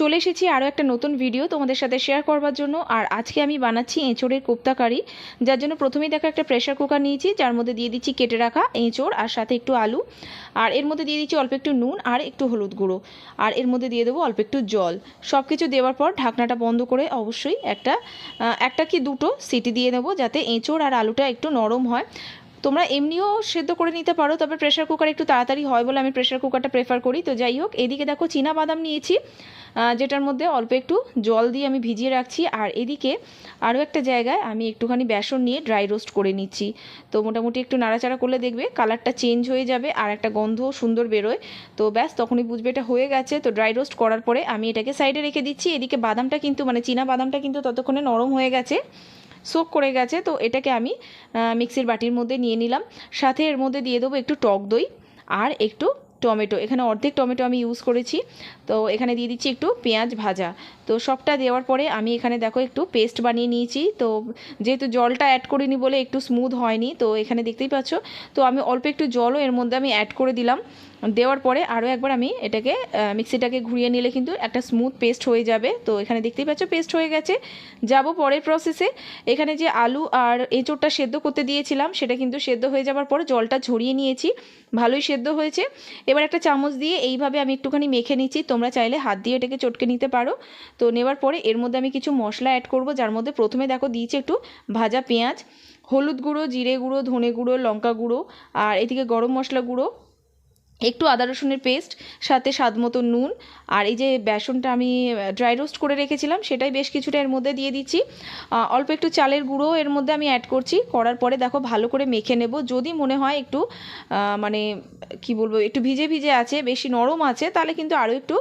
চলে এসেছি আরও একটা নতুন ভিডিও তোমাদের সাথে শেয়ার করবার জন্য। আর আজকে আমি বানাচ্ছি এঁচোড়ের কোপ্তা কারি, যার জন্য প্রথমেই দেখো একটা প্রেশার কুকার নিয়েছি, যার মধ্যে দিয়ে দিচ্ছি কেটে রাখা এঁচোড় আর সাথে একটু আলু। আর এর মধ্যে দিয়ে দিচ্ছি অল্প একটু নুন আর একটু হলুদ গুঁড়ো। আর এর মধ্যে দিয়ে দেবো অল্প একটু জল। সব কিছু দেওয়ার পর ঢাকনাটা বন্ধ করে অবশ্যই একটা একটা কি দুটো সিটি দিয়ে নেব যাতে এঁচোড় আর আলুটা একটু নরম হয়। তোমরা এমনিও সেদ্ধ করে নিতে পারো, তবে প্রেশার কুকার একটু তাড়াতাড়ি হয় বলে আমি প্রেশার কুকারটা প্রেফার করি। তো যাই হোক, এদিকে দেখো চীনা বাদাম নিয়েছি। যেটার মধ্যে অল্প একটু জল দিয়ে আমি ভিজিয়ে রাখছি। আর এদিকে আরও একটা জায়গায় আমি একটুখানি বেসন নিয়ে ড্রাই রোস্ট করে নিচ্ছি। তো মোটামুটি একটু নাড়াচাড়া করলে দেখবে কালারটা চেঞ্জ হয়ে যাবে আর একটা গন্ধও সুন্দর বেরোয়। তো ব্যাস, তখনই বুঝবে এটা হয়ে গেছে। তো ড্রাই রোস্ট করার পরে আমি এটাকে সাইডে রেখে দিচ্ছি। এদিকে বাদামটা কিন্তু মানে চীনা বাদামটা কিন্তু ততক্ষণে নরম হয়ে গেছে, সোক করে গেছে। তো এটাকে আমি মিক্সির বাটির মধ্যে নিয়ে নিলাম। সাথে এর মধ্যে দিয়ে দেবো একটু টক দই আর একটু টমেটো, এখানে অর্ধেক টমেটো আমি ইউজ করেছি। তো এখানে দিয়ে দিচ্ছি একটু পেঁয়াজ ভাজা। তো সবটা দেওয়ার পরে আমি এখানে দেখো একটু পেস্ট বানিয়ে নিয়েছি। তো যেহেতু জলটা অ্যাড করিনি বলে একটু স্মুথ হয়নি, তো এখানে দেখতেই পাচ্ছ। তো আমি অল্প একটু জলও এর মধ্যে আমি অ্যাড করে দিলাম। দেওয়ার পরে আরও একবার আমি এটাকে মিক্সিটাকে ঘুরিয়ে নিলে কিন্তু একটা স্মুথ পেস্ট হয়ে যাবে। তো এখানে দেখতেই পাচ্ছ পেস্ট হয়ে গেছে। যাব পরের প্রসেসে এখানে যে আলু আর এঁচোড়টা সেদ্ধ করতে দিয়েছিলাম, সেটা কিন্তু সেদ্ধ হয়ে যাবার পরে জলটা ঝরিয়ে নিয়েছি। ভালোই সেদ্ধ হয়েছে। এবার একটা চামচ দিয়ে এইভাবে আমি একটুখানি মেখে নিচ্ছি। তোমরা চাইলে হাত দিয়ে এটাকে চটকে নিতে পারো। তো নেওয়ার পরে এর মধ্যে আমি কিছু মশলা অ্যাড করব, যার মধ্যে প্রথমে দেখো দিয়েছি একটু ভাজা পেঁয়াজ, হলুদ গুঁড়ো, জিরে গুঁড়ো, ধনে গুঁড়ো, লঙ্কা গুঁড়ো, আর এদিকে গরম মশলা গুঁড়ো। একটু আদা রসুনের পেস্ট সাথে স্বাদ মতো নুন, আর এই যে বেসনটা আমি ড্রাই রোস্ট করে রেখেছিলাম, সেটাই বেশ কিছুটা এর মধ্যে দিয়ে দিচ্ছি। অল্প একটু চালের গুঁড়ো এর মধ্যে আমি অ্যাড করছি, করার পরে দেখো ভালো করে মেখে নেব। যদি মনে হয় একটু মানে কি বলব, একটু ভিজে ভিজে আছে, বেশি নরম আছে, তাহলে কিন্তু আরও একটু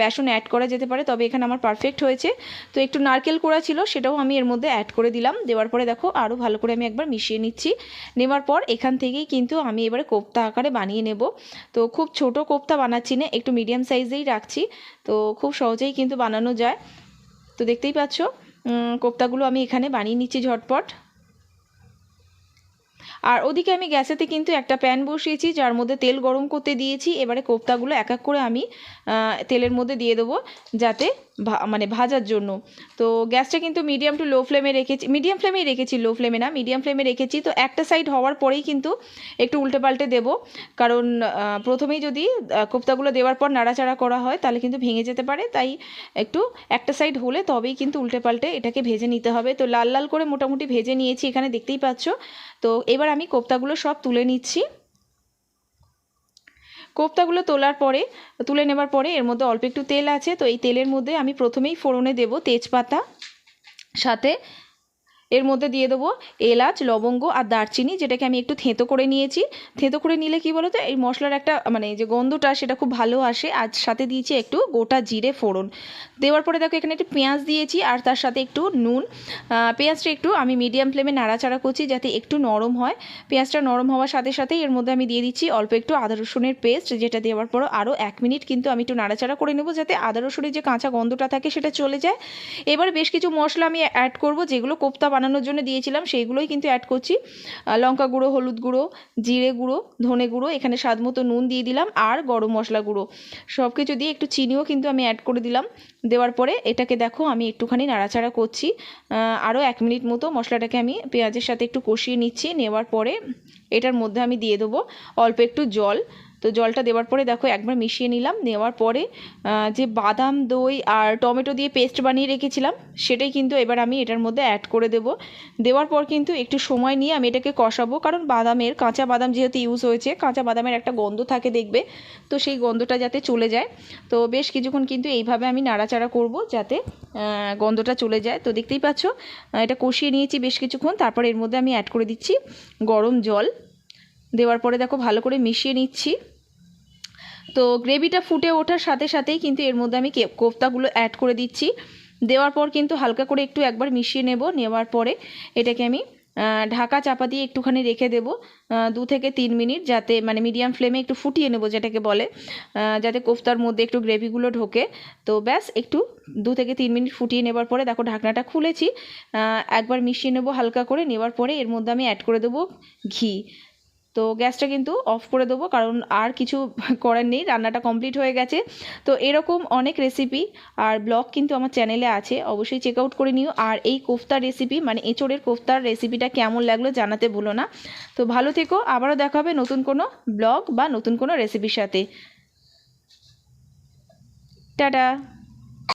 বেসন অ্যাড করা যেতে পারে। তবে এখানে আমার পারফেক্ট হয়েছে। তো একটু নারকেল কোড়া ছিল, সেটাও আমি এর মধ্যে অ্যাড করে দিলাম। দেওয়ার পরে দেখো আরও ভালো করে আমি একবার মিশিয়ে নিচ্ছি। নেওয়ার পর এখান থেকেই কিন্তু আমি এবারে কোপ্তা আকারে বানিয়ে নেব। তো খুব ছোট কোপ্তা বানাচ্ছি না, একটু মিডিয়াম সাইজেই রাখছি। তো খুব সহজেই কিন্তু বানানো যায়। তো দেখতেই পাচ্ছ কোপ্তাগুলো আমি এখানে বানিয়ে নিচ্ছি ঝটপট। আর ওদিকে আমি গ্যাসেতে কিন্তু একটা প্যান বসিয়েছি, যার মধ্যে তেল গরম করতে দিয়েছি। এবারে কোপ্তাগুলো এক এক করে আমি তেলের মধ্যে দিয়ে দেবো, যাতে মানে ভাজার জন্য। তো গ্যাসটা কিন্তু মিডিয়াম টু লো ফ্লেমে রেখেছি মিডিয়াম ফ্লেমেই রেখেছি লো ফ্লেমে না মিডিয়াম ফ্লেমে রেখেছি। তো একটা সাইড হওয়ার পরেই কিন্তু একটু উল্টে পাল্টে দেবো। কারণ প্রথমেই যদি কোপ্তাগুলো দেওয়ার পর নাড়াচাড়া করা হয়, তাহলে কিন্তু ভেঙে যেতে পারে। তাই একটু একটা সাইড হলে তবেই কিন্তু উল্টে পাল্টে এটাকে ভেজে নিতে হবে। তো লাল লাল করে মোটামুটি ভেজে নিয়েছি, এখানে দেখতেই পাচ্ছ। তো এবার আমি কোপ্তাগুলো সব তুলে নিচ্ছি। কোপ্তাগুলো তোলার পরে, তুলে নেবার পরে এর মধ্যে অল্প একটু তেল আছে। তো এই তেলের মধ্যে আমি প্রথমেই ফোড়নে দেব তেজপাতা, সাথে এর মধ্যে দিয়ে দেবো এলাচ, লবঙ্গ আর দারচিনি, যেটাকে আমি একটু থেঁতো করে নিয়েছি। থেঁতো করে নিলে কি বলো তো এই মশলার একটা মানে যে গন্ধটা, সেটা খুব ভালো আসে। আর সাথে দিয়েছি একটু গোটা জিরে ফোড়ন। দেওয়ার পরে দেখো, এখানে একটু পেঁয়াজ দিয়েছি আর তার সাথে একটু নুন। পেঁয়াজটা একটু আমি মিডিয়াম ফ্লেমে নাড়াচাড়া করছি যাতে একটু নরম হয়। পেঁয়াজটা নরম হওয়ার সাথে সাথেই এর মধ্যে আমি দিয়ে দিচ্ছি অল্প একটু আদা রসুনের পেস্ট, যেটা দেওয়ার পর আরও এক মিনিট কিন্তু আমি একটু নাড়াচাড়া করে নেব যাতে আদা রসুনের যে কাঁচা গন্ধটা থাকে সেটা চলে যায়। এবার বেশ কিছু মশলা আমি অ্যাড করব, যেগুলো কোপ্তা বানানোর জন্য দিয়েছিলাম, সেইগুলোই কিন্তু অ্যাড করছি। লঙ্কা গুঁড়ো, হলুদ গুঁড়ো, জিরে গুঁড়ো, ধনে গুঁড়ো, এখানে স্বাদ মতো নুন দিয়ে দিলাম, আর গরম মশলা গুঁড়ো। সব কিছু দিয়ে একটু চিনিও কিন্তু আমি অ্যাড করে দিলাম। দেওয়ার পরে এটাকে দেখো, আমি একটুখানি নাড়াচাড়া করছি। আরও এক মিনিট মতো মশলাটাকে আমি পেঁয়াজের সাথে একটু কষিয়ে নিচ্ছি, নেওয়ার পরে এটার মধ্যে আমি দিয়ে দেবো অল্প একটু জল। তো জলটা দেওয়ার পরে দেখো একবার মিশিয়ে নিলাম। নেওয়ার পরে যে বাদাম, দই আর টমেটো দিয়ে পেস্ট বানিয়ে রেখেছিলাম, সেটাই কিন্তু এবার আমি এটার মধ্যে অ্যাড করে দেব। দেওয়ার পর কিন্তু একটু সময় নিয়ে আমি এটাকে কষাবো, কারণ বাদামের, কাঁচা বাদাম যেহেতু ইউজ হয়েছে, কাঁচা বাদামের একটা গন্ধ থাকে দেখবে, তো সেই গন্ধটা যাতে চলে যায়। তো বেশ কিছুক্ষণ কিন্তু এইভাবে আমি নাড়াচাড়া করব যাতে গন্ধটা চলে যায়। তো দেখতেই পাচ্ছ এটা কষিয়ে নিয়েছি বেশ কিছুক্ষণ, তারপর এর মধ্যে আমি অ্যাড করে দিচ্ছি গরম জল। দেওয়ার পরে দেখো ভালো করে মিশিয়ে নিচ্ছি। তো গ্রেভিটা ফুটে ওঠার সাথে সাথেই কিন্তু এর মধ্যে আমি কোফতাগুলো অ্যাড করে দিচ্ছি। দেওয়ার পর কিন্তু হালকা করে একটু একবার মিশিয়ে নেব। নেওয়ার পরে এটাকে আমি ঢাকা চাপা দিয়ে একটুখানি রেখে দেব দু থেকে তিন মিনিট যাতে মানে মিডিয়াম ফ্লেমে একটু ফুটিয়ে নেব যেটাকে বলে যাতে কোফতার মধ্যে একটু গ্রেভিগুলো ঢোকে। তো ব্যাস, একটু দু থেকে তিন মিনিট ফুটিয়ে নেবার পরে দেখো ঢাকনাটা খুলেছি একবার মিশিয়ে নেব হালকা করে। নেওয়ার পরে এর মধ্যে আমি অ্যাড করে দেবো ঘি। তো গ্যাসটা কিন্তু অফ করে দেবো, কারণ আর কিছু করার নেই, রান্নাটা কমপ্লিট হয়ে গেছে। তো এরকম অনেক রেসিপি আর ব্লগ কিন্তু আমার চ্যানেলে আছে, অবশ্যই চেক আউট করে নিও। আর এই কোফতার রেসিপি মানে এঁচোড়ের কোফতার রেসিপিটা কেমন লাগল জানাতে ভুলো না। তো ভালো থেকো, আবারও দেখা হবে নতুন কোনো ব্লগ বা নতুন কোনো রেসিপির সাথে। টাটা!